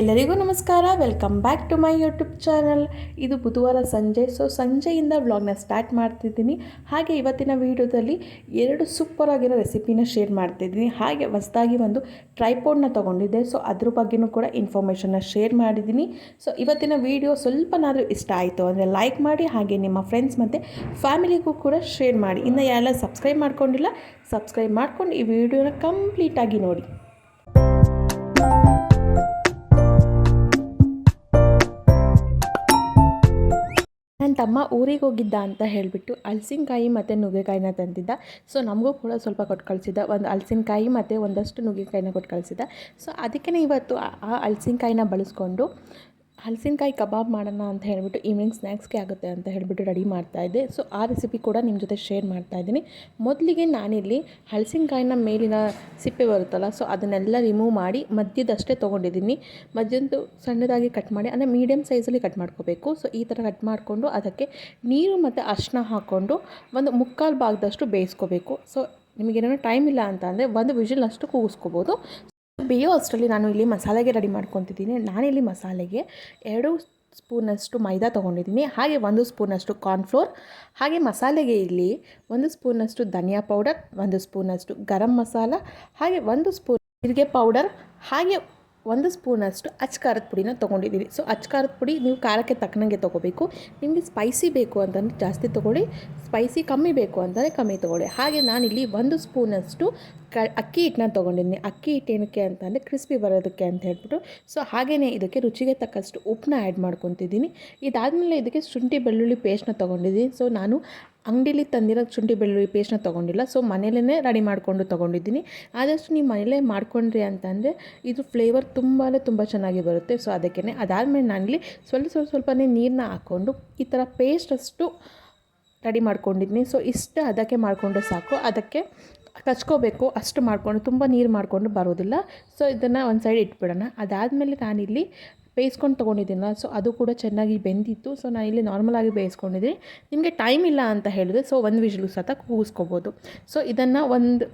ಎಲ್ಲರಿಗೂ ನಮಸ್ಕಾರ. Welcome back to my YouTube channel ಇದು ಬುಧವಾರ ಸಂಜೆ. ಸೊ ಸಂಜೆಯಿಂದ ವ್ಲಾಗ್ನ ಸ್ಟಾರ್ಟ್ ಮಾಡ್ತಿದ್ದೀನಿ. ಹಾಗೆ ಇವತ್ತಿನ ವೀಡಿಯೋದಲ್ಲಿ ಎರಡು ಸೂಪರ್ ಆಗಿರೋ ರೆಸಿಪಿನ ಶೇರ್ ಮಾಡ್ತಿದ್ದೀನಿ. ಹಾಗೆ ಹೊಸದಾಗಿ ಒಂದು ಟ್ರೈಪೋಡ್ನ ತೊಗೊಂಡಿದ್ದೆ. ಸೊ ಅದ್ರ ಬಗ್ಗೆನೂ ಕೂಡ ಇನ್ಫಾರ್ಮೇಷನ್ನ ಶೇರ್ ಮಾಡಿದ್ದೀನಿ. ಸೊ ಇವತ್ತಿನ ವೀಡಿಯೋ ಸ್ವಲ್ಪನಾದರೂ ಇಷ್ಟ ಆಯಿತು ಅಂದರೆ ಲೈಕ್ ಮಾಡಿ, ಹಾಗೆ ನಿಮ್ಮ ಫ್ರೆಂಡ್ಸ್ ಮತ್ತು ಫ್ಯಾಮಿಲಿಗೂ ಕೂಡ ಶೇರ್ ಮಾಡಿ. ಇನ್ನು ಯಾರೆಲ್ಲ ಸಬ್ಸ್ಕ್ರೈಬ್ ಮಾಡ್ಕೊಂಡಿಲ್ಲ ಸಬ್ಸ್ಕ್ರೈಬ್ ಮಾಡ್ಕೊಂಡು ಈ ವಿಡಿಯೋನ ಕಂಪ್ಲೀಟಾಗಿ ನೋಡಿ. ನನ್ನ ತಮ್ಮ ಊರಿಗೆ ಹೋಗಿದ್ದ ಅಂತ ಹೇಳಿಬಿಟ್ಟು ಹಲಸಿನಕಾಯಿ ಮತ್ತು ನುಗ್ಗೆಕಾಯಿನ ತಂದಿದ್ದ. ಸೊ ನಮಗೂ ಕೂಡ ಸ್ವಲ್ಪ ಕೊಟ್ಟು ಕಳಿಸಿದ್ದ. ಒಂದು ಹಲಸಿನಕಾಯಿ ಮತ್ತು ಒಂದಷ್ಟು ನುಗ್ಗೆಕಾಯಿನ ಕೊಟ್ಟು ಕಳಿಸಿದ್ದ. ಸೊ ಅದಕ್ಕೇ ಇವತ್ತು ಆ ಹಲ್ಸಿನಕಾಯಿನ ಬಳಸ್ಕೊಂಡು ಹಲಸಿನಕಾಯಿ ಕಬಾಬ್ ಮಾಡೋಣ ಅಂತ ಹೇಳಿಬಿಟ್ಟು ಈವ್ನಿಂಗ್ ಸ್ನ್ಯಾಕ್ಸ್ಗೆ ಆಗುತ್ತೆ ಅಂತ ಹೇಳಿಬಿಟ್ಟು ರೆಡಿ ಮಾಡ್ತಾಯಿದ್ದೆ ಸೊ ಆ ರೆಸಿಪಿ ಕೂಡ ನಿಮ್ಮ ಜೊತೆ ಶೇರ್ ಮಾಡ್ತಾ ಇದ್ದೀನಿ. ಮೊದಲಿಗೆ ನಾನಿಲ್ಲಿ ಹಲಸಿನಕಾಯಿನ ಮೇಲಿನ ಸಿಪ್ಪೆ ಬರುತ್ತಲ್ಲ ಸೊ ಅದನ್ನೆಲ್ಲ ರಿಮೂವ್ ಮಾಡಿ ಮಧ್ಯದಷ್ಟೇ ತೊಗೊಂಡಿದ್ದೀನಿ. ಮಧ್ಯದ್ದು ಸಣ್ಣದಾಗಿ ಕಟ್ ಮಾಡಿ, ಅಂದರೆ ಮೀಡಿಯಮ್ ಸೈಜಲ್ಲಿ ಕಟ್ ಮಾಡ್ಕೋಬೇಕು. ಸೊ ಈ ಥರ ಕಟ್ ಮಾಡಿಕೊಂಡು ಅದಕ್ಕೆ ನೀರು ಮತ್ತು ಅರಿಶಿನ ಹಾಕ್ಕೊಂಡು ಒಂದು ಮುಕ್ಕಾಲು ಭಾಗದಷ್ಟು ಬೇಯಿಸ್ಕೋಬೇಕು. ಸೊ ನಿಮಗೇನೋ ಟೈಮ್ ಇಲ್ಲ ಅಂತ ಅಂದರೆ ಒಂದು ವಿಷಲ್ ಅಷ್ಟು ಕೂಗಿಸ್ಕೋಬೋದು. ಬೇಯೋ ಅಷ್ಟರಲ್ಲಿ ನಾನು ಇಲ್ಲಿ ಮಸಾಲೆಗೆ ರೆಡಿ ಮಾಡ್ಕೊತಿದ್ದೀನಿ. ನಾನಿಲ್ಲಿ ಮಸಾಲೆಗೆ ಎರಡು ಸ್ಪೂನಷ್ಟು ಮೈದಾ ತೊಗೊಂಡಿದ್ದೀನಿ. ಹಾಗೆ ಒಂದು ಸ್ಪೂನಷ್ಟು ಕಾರ್ನ್ಫ್ಲೋರ್. ಹಾಗೆ ಮಸಾಲೆಗೆ ಇಲ್ಲಿ ಒಂದು ಸ್ಪೂನಷ್ಟು ಧನಿಯಾ ಪೌಡರ್, ಒಂದು ಸ್ಪೂನಷ್ಟು ಗರಂ ಮಸಾಲ, ಹಾಗೆ ಒಂದು ಸ್ಪೂನ್ ಜೀರಿಗೆ ಪೌಡರ್, ಹಾಗೆ ಒಂದು ಸ್ಪೂನಷ್ಟು ಅಚ್ ಖಾರದ ಪುಡಿನ ತೊಗೊಂಡಿದ್ದೀನಿ ಸೊ ಅಚ್ ಖಾರದ ಪುಡಿ ನೀವು ಖಾರಕ್ಕೆ ತಕ್ಕನಂಗೆ ತೊಗೋಬೇಕು. ನಿಮಗೆ ಸ್ಪೈಸಿ ಬೇಕು ಅಂತಂದರೆ ಜಾಸ್ತಿ ತೊಗೊಳ್ಳಿ. ಸ್ಪೈಸಿ ಕಮ್ಮಿ ಬೇಕು ಅಂತಂದರೆ ಕಮ್ಮಿ ತೊಗೊಳ್ಳಿ. ಹಾಗೆ ನಾನಿಲ್ಲಿ ಒಂದು ಸ್ಪೂನಷ್ಟು ಕ, ಅಕ್ಕಿ ಹಿಟ್ಟನ್ನ ತೊಗೊಂಡಿದ್ದೀನಿ. ಅಕ್ಕಿ ಹಿಟ್ಟು ಏನಕ್ಕೆ ಅಂತಂದರೆ ಕ್ರಿಸ್ಪಿ ಬರೋದಕ್ಕೆ ಅಂತ ಹೇಳ್ಬಿಟ್ಟು. ಸೊ ಹಾಗೆಯೇ ಇದಕ್ಕೆ ರುಚಿಗೆ ತಕ್ಕಷ್ಟು ಉಪ್ಪನ್ನ ಆ್ಯಡ್ ಮಾಡ್ಕೊತಿದ್ದೀನಿ. ಇದಾದಮೇಲೆ ಇದಕ್ಕೆ ಶುಂಠಿ ಬೆಳ್ಳುಳ್ಳಿ ಪೇಸ್ಟ್ನ ತೊಗೊಂಡಿದ್ದೀನಿ. ಸೊ ನಾನು ಅಂಗಡೀಲಿ ತಂದಿರೋ ಶುಂಠಿ ಬೆಳ್ಳುಳ್ಳಿ ಪೇಸ್ಟ್ನ ತೊಗೊಂಡಿಲ್ಲ. ಸೊ ಮನೇಲೇ ರೆಡಿ ಮಾಡಿಕೊಂಡು ತೊಗೊಂಡಿದ್ದೀನಿ. ಆದಷ್ಟು ನೀವು ಮನೇಲೇ ಮಾಡ್ಕೊಂಡ್ರಿ ಅಂತಂದರೆ ಇದು ಫ್ಲೇವರ್ ತುಂಬಾ ತುಂಬ ಚೆನ್ನಾಗಿ ಬರುತ್ತೆ. ಸೊ ಅದಕ್ಕೇ ಅದಾದಮೇಲೆ ನಾನಿಲ್ಲಿ ಸ್ವಲ್ಪ ಸ್ವಲ್ಪ ಸ್ವಲ್ಪನೇ ನೀರನ್ನ ಹಾಕ್ಕೊಂಡು ಈ ಥರ ಪೇಸ್ಟ್ ಅಷ್ಟು ರೆಡಿ ಮಾಡ್ಕೊಂಡಿದ್ದೀನಿ. ಸೊ ಇಷ್ಟು ಅದಕ್ಕೆ ಮಾಡಿಕೊಂಡ್ರೆ ಸಾಕು. ಅದಕ್ಕೆ ಕಚ್ಕೋಬೇಕು, ಅಷ್ಟು ಮಾಡಿಕೊಂಡು, ತುಂಬ ನೀರು ಮಾಡಿಕೊಂಡು ಬರೋದಿಲ್ಲ. ಸೊ ಇದನ್ನು ಒಂದು ಸೈಡ್ ಇಟ್ಬಿಡೋಣ. ಅದಾದಮೇಲೆ ನಾನಿಲ್ಲಿ ಬೇಯಿಸ್ಕೊಂಡು ತೊಗೊಂಡಿದ್ದೀನಲ್ಲ ಸೊ ಅದು ಕೂಡ ಚೆನ್ನಾಗಿ ಬೆಂದಿತ್ತು. ಸೊ ನಾನು ಇಲ್ಲಿ ನಾರ್ಮಲಾಗಿ ಬೇಯಿಸ್ಕೊಂಡಿದ್ದೀನಿ. ನಿಮಗೆ ಟೈಮ್ ಇಲ್ಲ ಅಂತ ಹೇಳಿದ್ರೆ ಸೊ ಒಂದು ವಿಷಲು ಸತ ಕೂಗಿಸ್ಕೋಬೋದು. ಸೊ ಇದನ್ನು ಒಂದು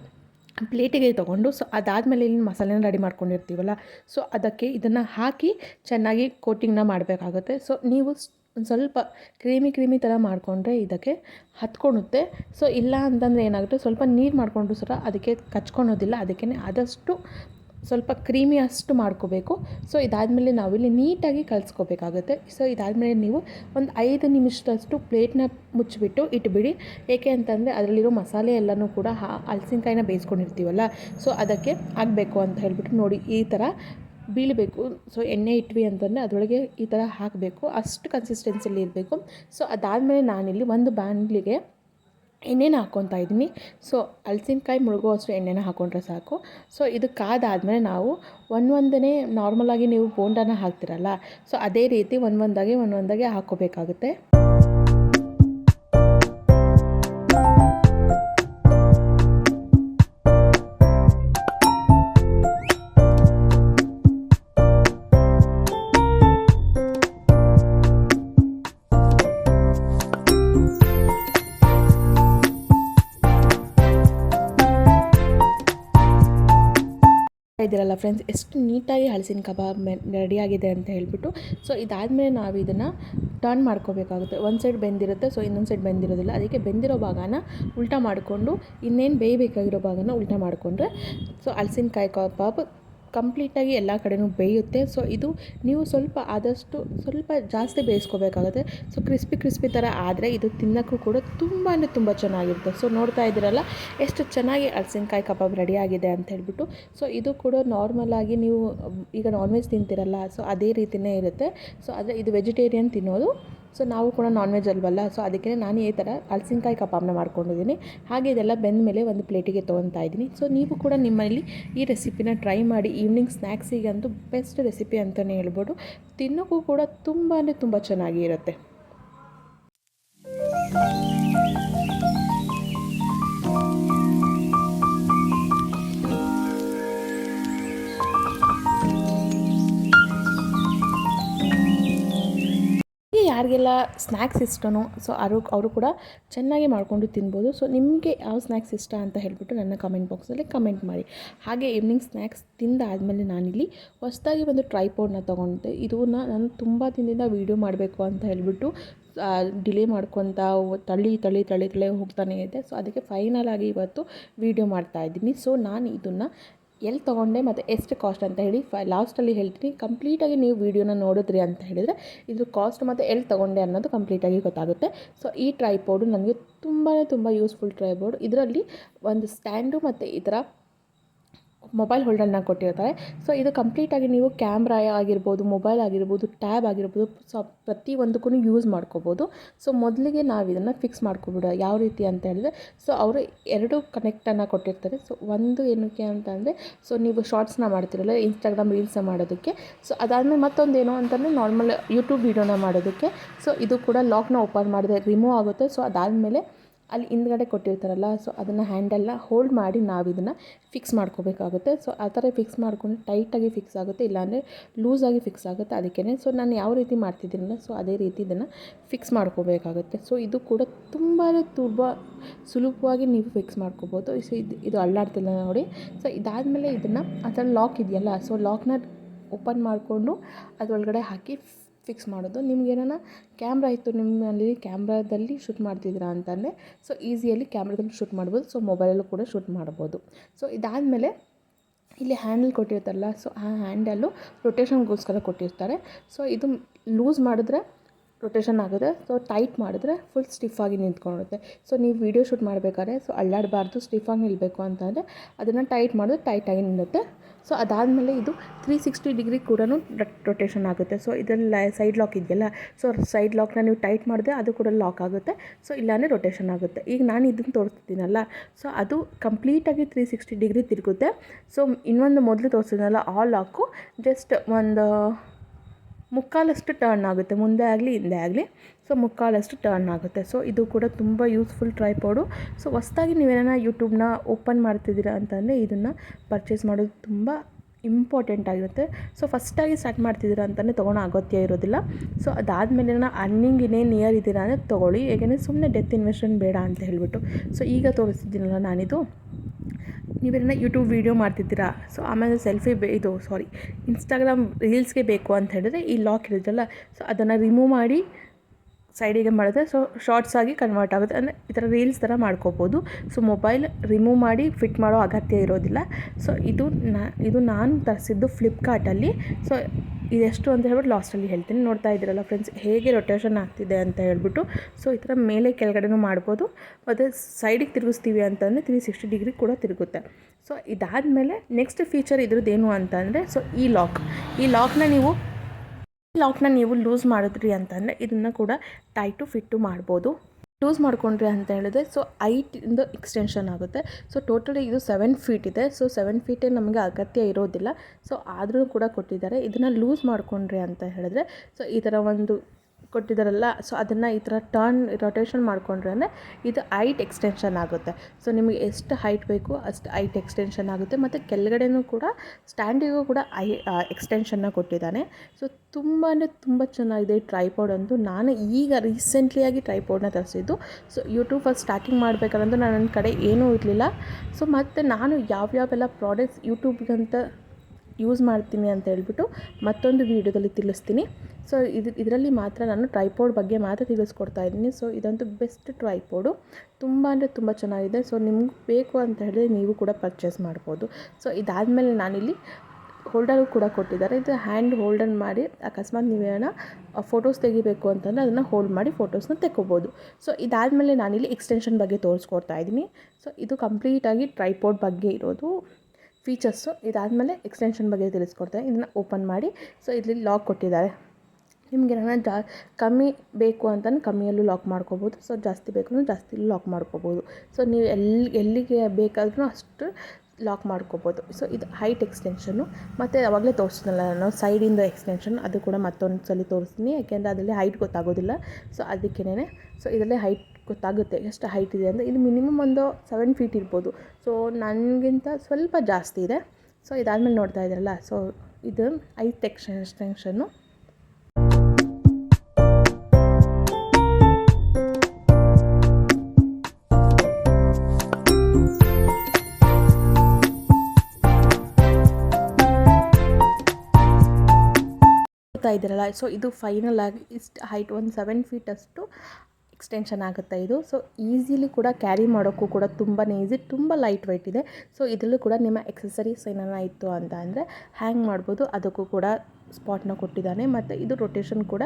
ಪ್ಲೇಟಿಗೆ ತೊಗೊಂಡು ಸೊ ಅದಾದಮೇಲೆ ಇಲ್ಲಿ ಮಸಾಲೆನ ರೆಡಿ ಮಾಡ್ಕೊಂಡಿರ್ತೀವಲ್ಲ? ಸೊ ಅದಕ್ಕೆ ಇದನ್ನು ಹಾಕಿ ಚೆನ್ನಾಗಿ ಕೋಟಿಂಗ್ನ ಮಾಡಬೇಕಾಗುತ್ತೆ. ಸೊ ನೀವು ಒಂದು ಸ್ವಲ್ಪ ಕ್ರೀಮಿ ಕ್ರೀಮಿ ಥರ ಮಾಡಿಕೊಂಡ್ರೆ ಇದಕ್ಕೆ ಹತ್ಕೊಳುತ್ತೆ ಸೊ ಇಲ್ಲ ಅಂತಂದರೆ ಏನಾಗುತ್ತೆ? ಸ್ವಲ್ಪ ನೀರು ಮಾಡಿಕೊಂಡ್ರು ಸಹ ಅದಕ್ಕೆ ಕಚ್ಕೊಳೋದಿಲ್ಲ. ಅದಕ್ಕೆ ಆದಷ್ಟು ಸ್ವಲ್ಪ ಕ್ರೀಮಿ ಅಷ್ಟು ಮಾಡ್ಕೋಬೇಕು. ಸೊ ಇದಾದಮೇಲೆ ನಾವಿಲ್ಲಿ ನೀಟಾಗಿ ಕಲಿಸ್ಕೋಬೇಕಾಗುತ್ತೆ. ಸೊ ಇದಾದಮೇಲೆ ನೀವು ಒಂದು ಐದು ನಿಮಿಷದಷ್ಟು ಪ್ಲೇಟ್ನ ಮುಚ್ಚಿಬಿಟ್ಟು ಇಟ್ಬಿಡಿ. ಏಕೆ ಅಂತಂದರೆ ಅದರಲ್ಲಿರೋ ಮಸಾಲೆ ಎಲ್ಲನೂ ಕೂಡ ಹಲಸಿನಕಾಯಿನ ಬೇಯಿಸ್ಕೊಂಡಿರ್ತೀವಲ್ಲ? ಸೊ ಅದಕ್ಕೆ ಆಗಬೇಕು ಅಂತ ಹೇಳಿಬಿಟ್ಟು ನೋಡಿ ಈ ಥರ ಬೀಳಬೇಕು. ಸೊ ಎಣ್ಣೆ ಇಟ್ವಿ ಅಂತಂದರೆ ಅದರೊಳಗೆ ಈ ಥರ ಹಾಕಬೇಕು. ಅಷ್ಟು ಕನ್ಸಿಸ್ಟೆನ್ಸಿಲಿ ಇರಬೇಕು. ಸೊ ಅದಾದಮೇಲೆ ನಾನಿಲ್ಲಿ ಒಂದು ಬಾಣಲಿಗೆ ಎಣ್ಣೆನ ಹಾಕ್ಕೊತಾ ಇದ್ದೀನಿ. ಸೊ ಹಲ್ಸಿನಕಾಯಿ ಮುಳುಗೋ ಅಷ್ಟು ಎಣ್ಣೆನ ಹಾಕ್ಕೊಂಡ್ರೆ ಸಾಕು. ಸೊ ಇದು ಕಾದಾದಮೇಲೆ ನಾವು ಒಂದೊಂದನೇ ನಾರ್ಮಲಾಗಿ ನೀವು ಬೋಂಡನ ಹಾಕ್ತಿರಲ್ಲ ಸೊ ಅದೇ ರೀತಿ ಒಂದೊಂದಾಗಿ ಒಂದೊಂದಾಗಿ ಹಾಕ್ಕೋಬೇಕಾಗುತ್ತೆ ಇದ್ದೀರಲ್ಲ ಫ್ರೆಂಡ್ಸ್ ಎಷ್ಟು ನೀಟಾಗಿ ಹಲಸಿನ ಕಬಾಬ್ ರೆಡಿಯಾಗಿದೆ ಅಂತ ಹೇಳ್ಬಿಟ್ಟು ಸೊ ಇದಾದಮೇಲೆ ನಾವು ಇದನ್ನು ಟರ್ನ್ ಮಾಡ್ಕೋಬೇಕಾಗುತ್ತೆ. ಒಂದು ಸೈಡ್ ಬೆಂದಿರುತ್ತೆ ಸೊ ಇನ್ನೊಂದು ಸೈಡ್ ಬೆಂದಿರೋದಿಲ್ಲ. ಅದಕ್ಕೆ ಬೆಂದಿರೋ ಭಾಗನ ಉಲ್ಟಾ ಮಾಡಿಕೊಂಡು, ಇನ್ನೇನು ಬೇಯಬೇಕಾಗಿರೋ ಭಾಗನ ಉಲ್ಟಾ ಮಾಡಿಕೊಂಡ್ರೆ ಸೊ ಹಲಸಿನಕಾಯಿ ಕಬಾಬ್ ಕಂಪ್ಲೀಟಾಗಿ ಎಲ್ಲ ಕಡೆಯೂ ಬೇಯುತ್ತೆ. ಸೊ ಇದು ನೀವು ಸ್ವಲ್ಪ ಆದಷ್ಟು ಸ್ವಲ್ಪ ಜಾಸ್ತಿ ಬೇಯಿಸ್ಕೋಬೇಕಾಗುತ್ತೆ. ಸೊ ಕ್ರಿಸ್ಪಿ ಕ್ರಿಸ್ಪಿ ಥರ ಆದರೆ ಇದು ತಿನ್ನೋಕ್ಕೂ ಕೂಡ ತುಂಬಾ ತುಂಬ ಚೆನ್ನಾಗಿರುತ್ತೆ. ಸೊ ನೋಡ್ತಾ ಇದ್ದೀರಲ್ಲ, ಎಷ್ಟು ಚೆನ್ನಾಗಿ ಹಲಸಿನಕಾಯಿ ಕಬಾಬ್ ರೆಡಿ ಆಗಿದೆ ಅಂತ ಹೇಳ್ಬಿಟ್ಟು. ಸೊ ಇದು ಕೂಡ ನಾರ್ಮಲಾಗಿ ನೀವು ಈಗ ನಾನ್ ವೆಜ್ ತಿಂತೀರಲ್ಲ, ಸೊ ಅದೇ ರೀತಿಯೇ ಇರುತ್ತೆ. ಸೊ ಆದರೆ ಇದು ವೆಜಿಟೇರಿಯನ್ ತಿನ್ನೋದು. ಸೊ ನಾವು ಕೂಡ ನಾನ್ ವೆಜ್ ಅಲ್ವಲ್ಲ? ಸೊ ಅದಕ್ಕೆ ನಾನು ಈ ಥರ ಹಲಸಿನ್ಕಾಯಿ ಕಬಾಬ್ನ ಮಾಡ್ಕೊಂಡಿದ್ದೀನಿ. ಹಾಗೆ ಇದೆಲ್ಲ ಬೆಂದ ಮೇಲೆ ಒಂದು ಪ್ಲೇಟಿಗೆ ತೊಗೊತಾ ಇದ್ದೀನಿ. ಸೊ ನೀವು ಕೂಡ ನಿಮ್ಮಲ್ಲಿ ಈ ರೆಸಿಪಿನ ಟ್ರೈ ಮಾಡಿ. ಈವ್ನಿಂಗ್ ಸ್ನ್ಯಾಕ್ಸಿಗಂತೂ ಬೆಸ್ಟ್ ರೆಸಿಪಿ ಅಂತಲೇ ಹೇಳ್ಬೋದು. ತಿನ್ನೋಕ್ಕೂ ಕೂಡ ತುಂಬ ಅಂದರೆ ತುಂಬ ಚೆನ್ನಾಗಿ ಇರುತ್ತೆ ಯಾರಿಗೆಲ್ಲ ಸ್ನ್ಯಾಕ್ಸ್ ಇಷ್ಟನೋ ಸೊ ಅವರು ಅವರು ಕೂಡ ಚೆನ್ನಾಗಿ ಮಾಡಿಕೊಂಡು ತಿನ್ಬೋದು. ಸೊ ನಿಮಗೆ ಯಾವ ಸ್ನ್ಯಾಕ್ಸ್ ಇಷ್ಟ ಅಂತ ಹೇಳಿಬಿಟ್ಟು ನನ್ನ ಕಮೆಂಟ್ ಬಾಕ್ಸಲ್ಲಿ ಕಮೆಂಟ್ ಮಾಡಿ. ಹಾಗೆ ಈವ್ನಿಂಗ್ ಸ್ನ್ಯಾಕ್ಸ್ ತಿಂದಾದಮೇಲೆ ನಾನಿಲ್ಲಿ ಹೊಸದಾಗಿ ಒಂದು ಟ್ರೈಪೋಡ್ನ ತೊಗೊಂಡೆ. ಇದನ್ನು ನಾನು ತುಂಬ ದಿನದಿಂದ ವೀಡಿಯೋ ಮಾಡಬೇಕು ಅಂತ ಹೇಳಿಬಿಟ್ಟು ಡಿಲೇ ಮಾಡ್ಕೊತ ತಳ್ಳಿ ತಳ್ಳಿ ತಳ್ಳಿ ತಳ್ಳಿ ಹೋಗ್ತಾನೇ ಇದೆ ಸೊ ಅದಕ್ಕೆ ಫೈನಲ್ ಆಗಿ ಇವತ್ತು ವೀಡಿಯೋ ಮಾಡ್ತಾ ಇದ್ದೀನಿ. ಸೊ ನಾನು ಇದನ್ನು ಎಲ್ಲಿ ತೊಗೊಂಡೆ ಮತ್ತು ಎಷ್ಟು ಕಾಸ್ಟ್ ಅಂತ ಹೇಳಿ ಫ ಲಾಸ್ಟಲ್ಲಿ ಹೇಳ್ತೀನಿ. ಕಂಪ್ಲೀಟಾಗಿ ನೀವು ವೀಡಿಯೋನ ನೋಡಿದ್ರಿ ಅಂತ ಹೇಳಿದರೆ ಇದ್ರ ಕಾಸ್ಟ್ ಮತ್ತು ಎಲ್ಲಿ ತೊಗೊಂಡೆ ಅನ್ನೋದು ಕಂಪ್ಲೀಟಾಗಿ ಗೊತ್ತಾಗುತ್ತೆ. ಸೊ ಈ ಟ್ರೈಪೋರ್ಡು ನನಗೆ ತುಂಬಾ ತುಂಬ ಯೂಸ್ಫುಲ್ ಟ್ರೈಬೋರ್ಡ್ ಇದರಲ್ಲಿ ಒಂದು ಸ್ಟ್ಯಾಂಡು ಮತ್ತು ಈ ಥರ ಮೊಬೈಲ್ ಹೋಲ್ಡರ್ನ ಕೊಟ್ಟಿರ್ತಾರೆ. ಸೊ ಇದು ಕಂಪ್ಲೀಟಾಗಿ ನೀವು ಕ್ಯಾಮ್ರಾ ಆಗಿರ್ಬೋದು ಮೊಬೈಲ್ ಆಗಿರ್ಬೋದು ಟ್ಯಾಬ್ ಆಗಿರ್ಬೋದು, ಸೊ ಪ್ರತಿಯೊಂದಕ್ಕೂ ಯೂಸ್ ಮಾಡ್ಕೋಬೋದು. ಸೊ ಮೊದಲಿಗೆ ನಾವು ಇದನ್ನು ಫಿಕ್ಸ್ ಮಾಡ್ಕೊಬಿಡ ಯಾವ ರೀತಿ ಅಂತ ಹೇಳಿದ್ರೆ ಸೊ ಅವರು ಎರಡು ಕನೆಕ್ಟನ್ನು ಕೊಟ್ಟಿರ್ತಾರೆ. ಸೊ ಒಂದು ಏನಕ್ಕೆ ಅಂತ ಅಂದರೆ ಸೊ ನೀವು ಶಾರ್ಟ್ಸ್ನ ಮಾಡ್ತಿರಲ್ಲ ಇನ್ಸ್ಟಾಗ್ರಾಮ್ ರೀಲ್ಸ್ನ ಮಾಡೋದಕ್ಕೆ. ಸೊ ಅದಾದಮೇಲೆ ಮತ್ತೊಂದು ಏನು ಅಂತಂದರೆ ನಾರ್ಮಲ್ ಯೂಟ್ಯೂಬ್ ವೀಡಿಯೋನ ಮಾಡೋದಕ್ಕೆ. ಸೊ ಇದು ಕೂಡ ಲಾಕ್ನ ಓಪನ್ ಮಾಡಿದೆ ರಿಮೂವ್ ಆಗುತ್ತೆ. ಸೊ ಅದಾದಮೇಲೆ ಅಲ್ಲಿ ಹಿಂದ್ಗಡೆ ಕೊಟ್ಟಿರ್ತಾರಲ್ಲ ಸೊ ಅದನ್ನು ಹ್ಯಾಂಡಲ್ನ ಹೋಲ್ಡ್ ಮಾಡಿ ನಾವು ಇದನ್ನು ಫಿಕ್ಸ್ ಮಾಡ್ಕೋಬೇಕಾಗುತ್ತೆ. ಸೊ ಆ ಥರ ಫಿಕ್ಸ್ ಮಾಡ್ಕೊಂಡು ಟೈಟಾಗಿ ಫಿಕ್ಸ್ ಆಗುತ್ತೆ, ಇಲ್ಲಾಂದರೆ ಲೂಸಾಗಿ ಫಿಕ್ಸ್ ಆಗುತ್ತೆ ಅದಕ್ಕೇ ಸೊ ನಾನು ಯಾವ ರೀತಿ ಮಾಡ್ತಿದ್ದೀನಲ್ಲ ಸೊ ಅದೇ ರೀತಿ ಇದನ್ನು ಫಿಕ್ಸ್ ಮಾಡ್ಕೋಬೇಕಾಗುತ್ತೆ. ಸೊ ಇದು ಕೂಡ ತುಂಬಾ ತುಂಬ ಸುಲಭವಾಗಿ ನೀವು ಫಿಕ್ಸ್ ಮಾಡ್ಕೋಬೋದು. ಸೊ ಇದು ಇದು ಅಳ್ಳಾಡ್ತಿಲ್ಲ ನೋಡಿ. ಸೊ ಇದಾದಮೇಲೆ ಇದನ್ನು ಆ ಥರ ಲಾಕ್ ಇದೆಯಲ್ಲ ಸೊ ಲಾಕ್ನ ಓಪನ್ ಮಾಡಿಕೊಂಡು ಅದರೊಳಗಡೆ ಹಾಕಿ ಫಿಕ್ಸ್ ಮಾಡೋದು. ನಿಮ್ಗೇನಾನ ಕ್ಯಾಮ್ರಾ ಇತ್ತು, ನಿಮ್ಮಲ್ಲಿ ಕ್ಯಾಮ್ರಾದಲ್ಲಿ ಶೂಟ್ ಮಾಡ್ತಿದ್ದೀರಾ ಅಂತಂದರೆ, ಸೊ ಈಸಿಯಲ್ಲಿ ಕ್ಯಾಮ್ರಾದಲ್ಲಿ ಶೂಟ್ ಮಾಡ್ಬೋದು, ಸೊ ಮೊಬೈಲಲ್ಲೂ ಕೂಡ ಶೂಟ್ ಮಾಡ್ಬೋದು. ಸೊ ಇದಾದಮೇಲೆ ಇಲ್ಲಿ ಹ್ಯಾಂಡಲ್ ಕೊಟ್ಟಿರ್ತಾರಲ್ಲ, ಸೊ ಆ ಹ್ಯಾಂಡಲ್ಲು ರೊಟೇಷನ್ಗೋಸ್ಕರ ಕೊಟ್ಟಿರ್ತಾರೆ. ಸೊ ಇದು ಲೂಸ್ ಮಾಡಿದ್ರೆ ರೊಟೇಷನ್ ಆಗುತ್ತೆ, ಸೊ ಟೈಟ್ ಮಾಡಿದ್ರೆ ಫುಲ್ ಸ್ಟಿಫಾಗಿ ನಿಂತ್ಕೊಂಡಿರುತ್ತೆ ಸೊ ನೀವು ವೀಡಿಯೋ ಶೂಟ್ ಮಾಡಬೇಕಾದ್ರೆ, ಸೊ ಅಳ್ಳಾಡಬಾರ್ದು ಸ್ಟಿಫಾಗಿ ನಿಲ್ಲಬೇಕು ಅಂತಂದರೆ, ಅದನ್ನು ಟೈಟ್ ಮಾಡಿದ್ರೆ ಟೈಟಾಗಿ ನಿಲ್ಲುತ್ತೆ. ಸೊ ಅದಾದಮೇಲೆ ಇದು ತ್ರೀ ಸಿಕ್ಸ್ಟಿ ಡಿಗ್ರಿ ಕೂಡ ರೊಟೇಷನ್ ಆಗುತ್ತೆ. ಸೊ ಇದರಲ್ಲಿ ಸೈಡ್ ಲಾಕ್ ಇದೆಯಲ್ಲ? ಸೊ ಸೈಡ್ ಲಾಕ್ನ ನೀವು ಟೈಟ್ ಮಾಡಿದ್ರೆ ಅದು ಕೂಡ ಲಾಕ್ ಆಗುತ್ತೆ. ಸೊ ಇಲ್ಲಾಂದರೆ ರೊಟೇಷನ್ ಆಗುತ್ತೆ. ಈಗ ನಾನು ಇದನ್ನು ತೋರಿಸ್ತಿದ್ದೀನಲ್ಲ? ಸೊ ಅದು ಕಂಪ್ಲೀಟಾಗಿ ತ್ರೀ ಸಿಕ್ಸ್ಟಿ ಡಿಗ್ರಿ ತಿರುಗುತ್ತೆ. ಸೊ ಇನ್ನೊಂದು ಮೊದಲು ತೋರಿಸಿದ್ನಲ್ಲ ಆ ಲಾಕು ಜಸ್ಟ್ ಒಂದು ಮುಕ್ಕಾಲಷ್ಟು ಟರ್ನ್ ಆಗುತ್ತೆ, ಮುಂದೆ ಆಗಲಿ, ಹಿಂದೆ ಆಗಲಿ. ಸೊ ಮುಕ್ಕಾಲಷ್ಟು ಟರ್ನ್ ಆಗುತ್ತೆ. ಸೊ ಇದು ಕೂಡ ತುಂಬ ಯೂಸ್ಫುಲ್ ಟ್ರೈಪೋಡು ಸೊ ಹೊಸ್ದಾಗಿ ನೀವೇನ ಯೂಟ್ಯೂಬ್ನ ಓಪನ್ ಮಾಡ್ತಿದ್ದೀರಾ ಅಂತಂದರೆ ಇದನ್ನು ಪರ್ಚೇಸ್ ಮಾಡೋದು ತುಂಬ ಇಂಪಾರ್ಟೆಂಟ್ ಆಗಿರುತ್ತೆ. ಸೊ ಫಸ್ಟಾಗಿ ಸ್ಟಾರ್ಟ್ ಮಾಡ್ತಿದ್ದೀರಾ ಅಂತಲೇ ತೊಗೊಳೋ ಅಗತ್ಯ ಇರೋದಿಲ್ಲ. ಸೊ ಅದಾದಮೇಲೆ ಅರ್ನಿಂಗ್ ಇನ್ನೇನು ನಿಯರ್ ಇದ್ದೀರಾ ಅಂದರೆ ತೊಗೊಳ್ಳಿ. ಏಕೆಂದರೆ ಸುಮ್ಮನೆ ಡೆತ್ ಇನ್ವೆಸ್ಟ್ಮೆಂಟ್ ಬೇಡ ಅಂತ ಹೇಳಿಬಿಟ್ಟು. ಸೊ ಈಗ ತೋರಿಸ್ತಿದ್ದೀನಲ್ಲ ನಾನಿದು. ನೀವೇನ ಯೂಟ್ಯೂಬ್ ವೀಡಿಯೋ ಮಾಡ್ತಿದ್ದೀರಾ? ಸೊ ಆಮೇಲೆ ಸೆಲ್ಫಿ ಬೇ ಇದು ಸಾರಿ ಇನ್ಸ್ಟಾಗ್ರಾಮ್ ರೀಲ್ಸ್ಗೆ ಬೇಕು ಅಂತ ಹೇಳಿದ್ರೆ ಈ ಲಾಕ್ ಇರುತ್ತಲ್ಲ ಸೊ ಅದನ್ನು ರಿಮೂವ್ ಮಾಡಿ ಸೈಡಿಗೆ ಮಾಡಿದ್ರೆ ಸೊ ಶಾರ್ಟ್ಸ್ ಆಗಿ ಕನ್ವರ್ಟ್ ಆಗುತ್ತೆ. ಅಂದರೆ ಈ ಥರ ರೀಲ್ಸ್ ಥರ ಮಾಡ್ಕೋಬೋದು. ಸೊ ಮೊಬೈಲ್ ರಿಮೂವ್ ಮಾಡಿ ಫಿಟ್ ಮಾಡೋ ಅಗತ್ಯ ಇರೋದಿಲ್ಲ. ಸೊ ಇದು ನಾ, ಇದು ನಾನು ತರಿಸಿದ್ದು ಫ್ಲಿಪ್ಕಾರ್ಟಲ್ಲಿ ಸೊ ಇದೆಷ್ಟು ಅಂತ ಹೇಳ್ಬಿಟ್ಟು ಲಾಸ್ಟಲ್ಲಿ ಹೇಳ್ತೀನಿ. ನೋಡ್ತಾ ಇದ್ದೀರಲ್ಲ ಫ್ರೆಂಡ್ಸ್ ಹೇಗೆ ರೊಟೇಷನ್ ಆಗ್ತಿದೆ ಅಂತ ಹೇಳ್ಬಿಟ್ಟು. ಸೊ ಈ ಥರ ಮೇಲೆ ಕೆಳಗಡೆನೂ ಮಾಡ್ಬೋದು. ಮತ್ತು ಸೈಡಿಗೆ ತಿರುಗಿಸ್ತೀವಿ ಅಂತಂದರೆ ತ್ರೀ ಸಿಕ್ಸ್ಟಿ ಡಿಗ್ರಿ ಕೂಡ ತಿರುಗುತ್ತೆ. ಸೊ ಇದಾದಮೇಲೆ ನೆಕ್ಸ್ಟ್ ಫೀಚರ್ ಇದ್ರದ್ದು ಅಂತಂದರೆ ಸೊ ಈ ಲಾಕ್ ಈ ಲಾಕ್ನ ನೀವು ಲಾಕ್ನ ನೀವು ಲೂಸ್ ಮಾಡಿದ್ರಿ ಅಂತಂದರೆ ಇದನ್ನು ಕೂಡ ಟೈಟು ಫಿಟ್ಟು ಮಾಡ್ಬೋದು. ಲೂಸ್ ಮಾಡ್ಕೊಂಡ್ರಿ ಅಂತ ಹೇಳಿದ್ರೆ ಸೊ ಐಟಿಂದ ಎಕ್ಸ್ಟೆನ್ಷನ್ ಆಗುತ್ತೆ. ಸೊ ಟೋಟಲಿ ಇದು ಸೆವೆನ್ ಫೀಟ್ ಇದೆ. ಸೊ ಸೆವೆನ್ ಫೀಟೇ ನಮಗೆ ಅಗತ್ಯ ಇರೋದಿಲ್ಲ. ಸೊ ಆದರೂ ಕೂಡ ಕೊಟ್ಟಿದ್ದಾರೆ. ಇದನ್ನು ಲೂಸ್ ಮಾಡ್ಕೊಂಡ್ರಿ ಅಂತ ಹೇಳಿದ್ರೆ ಸೊ ಈ ಥರ ಒಂದು ಕೊಟ್ಟಿದ್ದಾರಲ್ಲ ಸೊ ಅದನ್ನು ಈ ಥರ ಟರ್ನ್ ರೊಟೇಷನ್ ಮಾಡಿಕೊಂಡ್ರೆ ಇದು ಹೈಟ್ ಎಕ್ಸ್ಟೆನ್ಷನ್ ಆಗುತ್ತೆ. ಸೊ ನಿಮಗೆ ಎಷ್ಟು ಹೈಟ್ ಬೇಕು ಅಷ್ಟು ಹೈಟ್ ಎಕ್ಸ್ಟೆನ್ಷನ್ ಆಗುತ್ತೆ. ಮತ್ತು ಕೆಳಗಡೆನೂ ಕೂಡ ಸ್ಟ್ಯಾಂಡಿಗೂ ಕೂಡ ಐ ಎಕ್ಸ್ಟೆನ್ಷನ್ನ ಕೊಟ್ಟಿದ್ದಾನೆ. ಸೊ ತುಂಬ ಅಂದರೆ ತುಂಬ ಚೆನ್ನಾಗಿದೆ ಟ್ರೈಪೋಡ್ ಅಂತೂ ನಾನು ಈಗ ರೀಸೆಂಟ್ಲಿಯಾಗಿ ಟ್ರೈಪೋಡ್ನ ತರಿಸಿದ್ದು. ಸೊ ಯೂಟ್ಯೂಬ್ ಫಸ್ಟ್ ಸ್ಟಾರ್ಟಿಂಗ್ ಮಾಡಬೇಕಾದ್ರಂತೂ ನನ್ನ ಕಡೆ ಏನೂ ಇರಲಿಲ್ಲ. ಸೊ ಮತ್ತು ನಾನು ಯಾವ್ಯಾವೆಲ್ಲ ಪ್ರಾಡಕ್ಟ್ಸ್ ಯೂಟ್ಯೂಬ್ಗಂತ ಯೂಸ್ ಮಾಡ್ತೀನಿ ಅಂತ ಹೇಳ್ಬಿಟ್ಟು ಮತ್ತೊಂದು ವೀಡಿಯೋದಲ್ಲಿ ತಿಳಿಸ್ತೀನಿ. ಸೊ ಇದು, ಇದರಲ್ಲಿ ಮಾತ್ರ ನಾನು ಟ್ರೈಪೋಡ್ ಬಗ್ಗೆ ಮಾತ್ರ ತಿಳಿಸ್ಕೊಡ್ತಾ ಇದ್ದೀನಿ. ಸೊ ಇದಂತೂ ಬೆಸ್ಟ್ ಟ್ರೈಪೋಡು ತುಂಬ ಅಂದರೆ ತುಂಬ ಚೆನ್ನಾಗಿದೆ. ಸೊ ನಿಮ್ಗೆ ಬೇಕು ಅಂತ ಹೇಳಿದ್ರೆ ನೀವು ಕೂಡ ಪರ್ಚೇಸ್ ಮಾಡ್ಬೋದು. ಸೊ ಇದಾದಮೇಲೆ ನಾನಿಲ್ಲಿ ಹೋಲ್ಡರು ಕೂಡ ಕೊಟ್ಟಿದ್ದಾರೆ. ಇದು ಹ್ಯಾಂಡ್ ಹೋಲ್ಡರ್ ಮಾಡಿ ಅಕಸ್ಮಾತ್ ನೀವೇನ ಫೋಟೋಸ್ ತೆಗಿಬೇಕು ಅಂತಂದರೆ ಅದನ್ನು ಹೋಲ್ಡ್ ಮಾಡಿ ಫೋಟೋಸ್ನ ತೆಕ್ಕೋಬೋದು. ಸೊ ಇದಾದಮೇಲೆ ನಾನಿಲ್ಲಿ ಎಕ್ಸ್ಟೆನ್ಷನ್ ಬಗ್ಗೆ ತೋರಿಸ್ಕೊಡ್ತಾ ಇದ್ದೀನಿ. ಸೊ ಇದು ಕಂಪ್ಲೀಟಾಗಿ ಟ್ರೈಪೋಡ್ ಬಗ್ಗೆ ಇರೋದು ಫೀಚರ್ಸು ಇದಾದಮೇಲೆ ಎಕ್ಸ್ಟೆನ್ಷನ್ ಬಗ್ಗೆ ತಿಳಿಸ್ಕೊಡ್ತಾರೆ ಇದನ್ನು ಓಪನ್ ಮಾಡಿ. ಸೊ ಇಲ್ಲಿ ಲಾಕ್ ಕೊಟ್ಟಿದ್ದಾರೆ. ನಿಮಗೆ ಏನಾರ ಜಾ ಕಮ್ಮಿ ಬೇಕು ಅಂತಂದು ಕಮ್ಮಿಯಲ್ಲೂ ಲಾಕ್ ಮಾಡ್ಕೋಬೋದು. ಸೊ ಜಾಸ್ತಿ ಬೇಕು ಅಂದರೆ ಜಾಸ್ತಿ ಲಾಕ್ ಮಾಡ್ಕೋಬೋದು. ಸೊ ನೀವು ಎಲ್ಲಿ, ಎಲ್ಲಿಗೆ ಬೇಕಾದ್ರೂ ಅಷ್ಟು ಲಾಕ್ ಮಾಡ್ಕೋಬೋದು. ಸೊ ಇದು ಹೈಟ್ ಎಕ್ಸ್ಟೆನ್ಷನ್ನು ಮತ್ತು ಅವಾಗಲೇ ತೋರಿಸ್ತೀನಲ್ಲ ನಾನು ಸೈಡಿಂದ ಎಕ್ಸ್ಟೆನ್ಷನ್ ಅದು ಕೂಡ ಮತ್ತೊಂದು ಸಲ ತೋರಿಸ್ತೀನಿ. ಯಾಕೆಂದರೆ ಅದರಲ್ಲಿ ಹೈಟ್ ಗೊತ್ತಾಗೋದಿಲ್ಲ. ಸೊ ಅದಕ್ಕೇನೆ ಸೊ ಇದರಲ್ಲೇ ಹೈಟ್ ಗೊತ್ತಾಗುತ್ತೆ ಎಷ್ಟು ಹೈಟ್ ಇದೆ ಅಂದರೆ ಇದು ಮಿನಿಮಮ್ ಒಂದು ಸೆವೆನ್ ಫೀಟ್ ಇರ್ಬೋದು. ಸೊ ನನಗಿಂತ ಸ್ವಲ್ಪ ಜಾಸ್ತಿ ಇದೆ. ಸೊ ಇದಾದಮೇಲೆ ನೋಡ್ತಾ ಇದ್ದೀರಲ್ಲ. ಸೊ ಇದು ಐತ್ ಎಕ್ಸ್ಟೆನ್ಷನ್ನು ನೋಡ್ತಾ ಇದ್ದೀರಲ್ಲ ಸೊ ಇದು ಫೈನಲ್ ಆಗಿ ಇಷ್ಟು ಹೈಟ್ ಒಂದು ಸೆವೆನ್ ಫೀಟ್ ಅಷ್ಟು ಎಕ್ಸ್ಟೆನ್ಷನ್ ಆಗುತ್ತೆ ಇದು. ಸೊ ಈಸಿಲಿ ಕೂಡ ಕ್ಯಾರಿ ಮಾಡೋಕ್ಕೂ ಕೂಡ ತುಂಬಾ ಈಸಿ ತುಂಬ ಲೈಟ್ ವೆಯ್ಟ್ ಇದೆ. ಸೊ ಇದರಲ್ಲೂ ಕೂಡ ನಿಮ್ಮ ಎಕ್ಸಸರೀಸ್ ಏನಾರ ಇತ್ತು ಅಂತ ಅಂದರೆ ಹ್ಯಾಂಗ್ ಮಾಡ್ಬೋದು, ಅದಕ್ಕೂ ಕೂಡ ಸ್ಪಾಟ್ನ ಕೊಟ್ಟಿದ್ದಾನೆ ಮತ್ತು ಇದು ರೊಟೇಷನ್ ಕೂಡ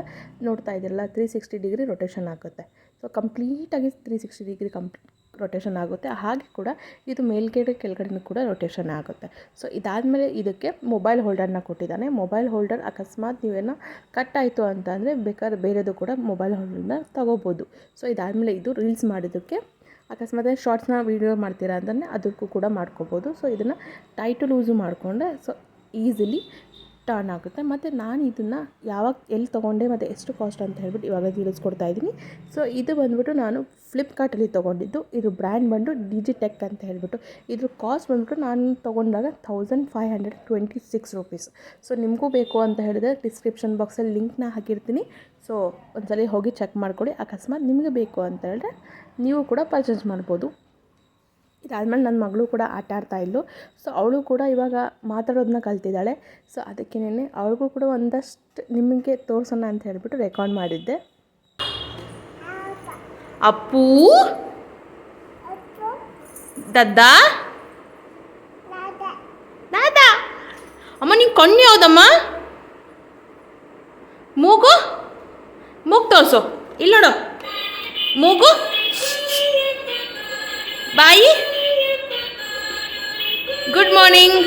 ನೋಡ್ತಾ ಇದ್ದೀರಲ್ಲ ತ್ರೀ ಸಿಕ್ಸ್ಟಿ ಡಿಗ್ರಿ ರೊಟೇಷನ್ ಆಗುತ್ತೆ. ಸೊ ಕಂಪ್ಲೀಟಾಗಿ three sixty degree complete rotation ಆಗುತ್ತೆ. ಹಾಗೆ ಕೂಡ ಇದು ಮೇಲ್ಗಡೆ ಕೆಳಗಡೆನೂ ಕೂಡ ರೊಟೇಷನ್ ಆಗುತ್ತೆ. ಸೊ ಇದಾದಮೇಲೆ ಇದಕ್ಕೆ ಮೊಬೈಲ್ ಹೋಲ್ಡರ್ನ ಕೊಟ್ಟಿದ್ದಾನೆ. ಮೊಬೈಲ್ ಹೋಲ್ಡರ್ ಅಕಸ್ಮಾತ್ ನೀವೇನೋ ಕಟ್ ಆಯಿತು ಅಂತ ಅಂದರೆ ಬೇಕಾದ್ರೆ ಬೇರೆದು ಕೂಡ ಮೊಬೈಲ್ ಹೋಲ್ಡರ್ನ ತೊಗೋಬೋದು. ಸೊ ಇದಾದಮೇಲೆ ಇದು ರೀಲ್ಸ್ ಮಾಡಿದ್ದಕ್ಕೆ ಅಕಸ್ಮಾತ್ ಶಾರ್ಟ್ಸ್ನ ವೀಡಿಯೋ ಮಾಡ್ತೀರಾ ಅಂತಲೇ ಅದಕ್ಕೂ ಕೂಡ ಮಾಡ್ಕೋಬೋದು. ಸೊ ಇದನ್ನು ಟೈಟು ಲೂಸು ಮಾಡಿಕೊಂಡೆ ಸೊ ಈಸಿಲಿ ಟರ್ನ್ ಆಗುತ್ತೆ. ಮತ್ತು ನಾನು ಇದನ್ನು ಯಾವಾಗ ಎಲ್ಲಿ ತೊಗೊಂಡೆ, ಮತ್ತು ಎಷ್ಟು ಕಾಸ್ಟ್ ಅಂತ ಹೇಳ್ಬಿಟ್ಟು ಇವಾಗ ತಿಳಿಸ್ಕೊಡ್ತಾ ಇದ್ದೀನಿ. ಸೊ ಇದು ಬಂದ್ಬಿಟ್ಟು ನಾನು ಫ್ಲಿಪ್ಕಾರ್ಟಲ್ಲಿ ತೊಗೊಂಡಿದ್ದು. ಇದು ಬ್ರ್ಯಾಂಡ್ ಬಂದು ಡಿಜಿಟೆಕ್ ಅಂತ ಹೇಳ್ಬಿಟ್ಟು. ಇದ್ರ ಕಾಸ್ಟ್ ಬಂದ್ಬಿಟ್ಟು ನಾನು ತೊಗೊಂಡಾಗ thousand five hundred twenty six rupees so ನಿಮಗೂ ಬೇಕು ಅಂತ ಹೇಳಿದ್ರೆ ಡಿಸ್ಕ್ರಿಪ್ಷನ್ ಬಾಕ್ಸಲ್ಲಿ ಲಿಂಕ್ನ ಹಾಕಿರ್ತೀನಿ. ಸೊ ಒಂದ್ಸಲ ಹೋಗಿ ಚೆಕ್ ಮಾಡ್ಕೊಳ್ಳಿ ಅಕಸ್ಮಾತ್ ನಿಮಗೆ ಬೇಕು ಅಂತ ಹೇಳಿದ್ರೆ ನೀವು ಕೂಡ ಪರ್ಚೇಸ್ ಮಾಡ್ಬೋದು. ಇದಾದಮೇಲೆ ನನ್ನ ಮಗಳು ಕೂಡ ಆಟ ಆಡ್ತಾ ಇದ್ಲು. ಸೊ ಅವಳು ಕೂಡ ಇವಾಗ ಮಾತಾಡೋದನ್ನ ಕಲ್ತಿದ್ದಾಳೆ. ಸೊ ಅದಕ್ಕೇನೆ ಅವಳಿಗೂ ಕೂಡ ಒಂದಷ್ಟು ನಿಮಗೆ ತೋರಿಸೋಣ ಅಂತ ಹೇಳ್ಬಿಟ್ಟು ರೆಕಾರ್ಡ್ ಮಾಡಿದ್ದೆ. ಅಪ್ಪು? ದದ್ದ? ದಾದ ಅಮ್ಮ ನೀವು ಕಣ್ಣು ಯಾವುದಮ್ಮ? ಮೂಗು? ಮೂಗು ತೋರಿಸು. ಇಲ್ಲ ನೋಡು. ಮೂಗು? ಬಾಯಿ? ಗುಡ್ ಮಾರ್ನಿಂಗ್